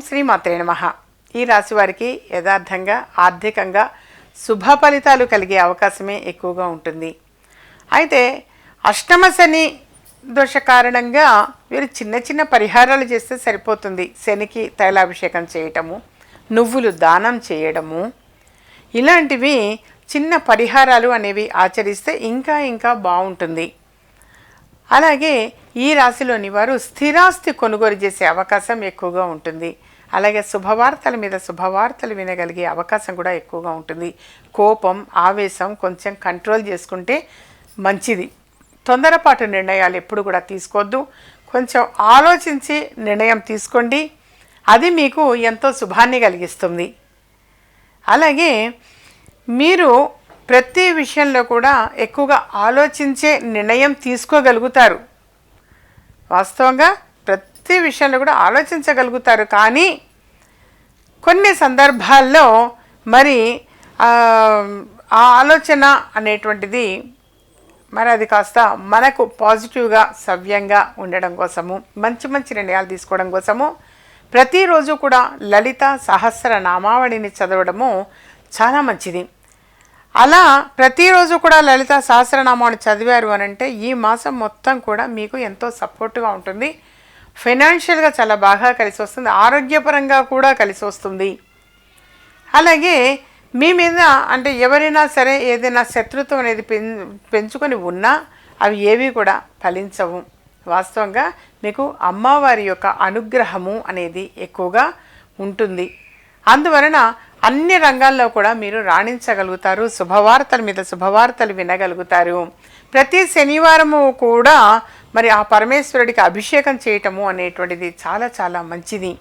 శ్రీమాత్రే నమ. ఈ రాశి వారికి యథార్థంగా ఆర్థికంగా శుభ ఫలితాలు కలిగే అవకాశమే ఎక్కువగా ఉంటుంది. అయితే అష్టమ శని దోష కారణంగా వీరు చిన్న చిన్న పరిహారాలు చేస్తే సరిపోతుంది. శనికి తైలాభిషేకం చేయటము నువ్వులు దానం చేయడము. ఇలాంటివి చిన్న పరిహారాలు అనేవి ఆచరిస్తే ఇంకా ఇంకా బాగుంటుంది. అలాగే ఈ రాశిలోని వారు స్థిరాస్తి కొనుగోలు చేసే అవకాశం ఎక్కువగా ఉంటుంది. అలాగే శుభవార్తల మీద శుభవార్తలు వినగలిగే అవకాశం కూడా ఎక్కువగా ఉంటుంది. కోపం ఆవేశం కొంచెం కంట్రోల్ చేసుకుంటే మంచిది. తొందరపాటు నిర్ణయాలు ఎప్పుడు కూడా తీసుకోవద్దు. కొంచెం ఆలోచించి నిర్ణయం తీసుకోండి. అది మీకు ఎంతో శుభాన్ని కలిగిస్తుంది. అలాగే మీరు ప్రతి విషయంలో కూడా ఎక్కువగా ఆలోచించే నిర్ణయం తీసుకోగలుగుతారు. వాస్తవంగా ప్రతి విషయంలో కూడా ఆలోచించగలుగుతారు. కానీ కొన్ని సందర్భాల్లో మరి ఆ ఆలోచన అనేటువంటిది మరి అది కాస్త మనకు పాజిటివ్గా సవ్యంగా ఉండడం కోసము మంచి మంచి నిర్ణయాలు తీసుకోవడం కోసము ప్రతిరోజు కూడా లలిత సహస్ర నామావళిని చదవడము చాలా మంచిది. అలా ప్రతిరోజు కూడా లలిత సహస్రనామాన్ని చదివారు అని అంటే ఈ మాసం మొత్తం కూడా మీకు ఎంతో సపోర్ట్గా ఉంటుంది. ఫైనాన్షియల్గా చాలా బాగా కలిసి వస్తుంది. ఆరోగ్యపరంగా కూడా కలిసి వస్తుంది. అలాగే మీ మీద అంటే ఎవరైనా సరే ఏదైనా శత్రుత్వం అనేది పెం పెంచుకొని ఉన్నా అవి ఏవి కూడా ఫలించవు. వాస్తవంగా మీకు అమ్మవారి యొక్క అనుగ్రహము అనేది ఎక్కువగా ఉంటుంది. అందువలన అన్ని రంగాల్లో కూడా మీరు రాణించగలుగుతారు శుభవార్తల మీద శుభవార్తలు వినగలుగుతారు. ప్రతి శనివారము కూడా మరి ఆ పరమేశ్వరుడికి అభిషేకం చేయటము అనేటువంటిది చాలా చాలా మంచిది.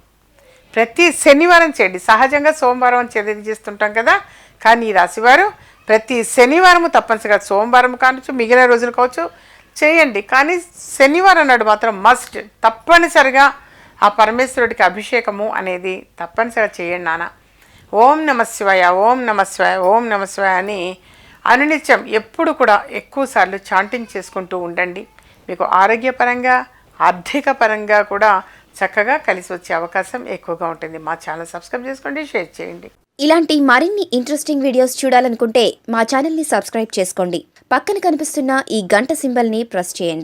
ప్రతి శనివారం చేయండి. సహజంగా సోమవారం చేతి చేస్తుంటాం కదా. కానీ ఈ రాశివారు ప్రతి శనివారము తప్పనిసరిగా సోమవారం కావచ్చు మిగిలిన రోజులు కావచ్చు చేయండి. కానీ శనివారం నాడు మాత్రం మస్ట్ తప్పనిసరిగా ఆ పరమేశ్వరుడికి అభిషేకము అనేది తప్పనిసరిగా చేయండి నాన్న. ఓం నమ శివాయ ఓం నమ శివాయ ఓం నమ శివాయ అని అనునిత్యం ఎప్పుడు కూడా ఎక్కువసార్లు చాంటింగ్ చేసుకుంటూ ఉండండి. మీకు ఆరోగ్యపరంగా ఆర్థిక పరంగా కూడా చక్కగా కలిసి వచ్చే అవకాశం ఎక్కువగా ఉంటుంది. మా ఛానల్ సబ్స్క్రైబ్ చేసుకోండి షేర్ చేయండి. ఇలాంటి మరిన్ని ఇంట్రెస్టింగ్ వీడియోస్ చూడాలనుకుంటే మా ఛానల్ని సబ్స్క్రైబ్ చేసుకోండి. పక్కన కనిపిస్తున్న ఈ గంట సింబల్ని ప్రెస్ చేయండి.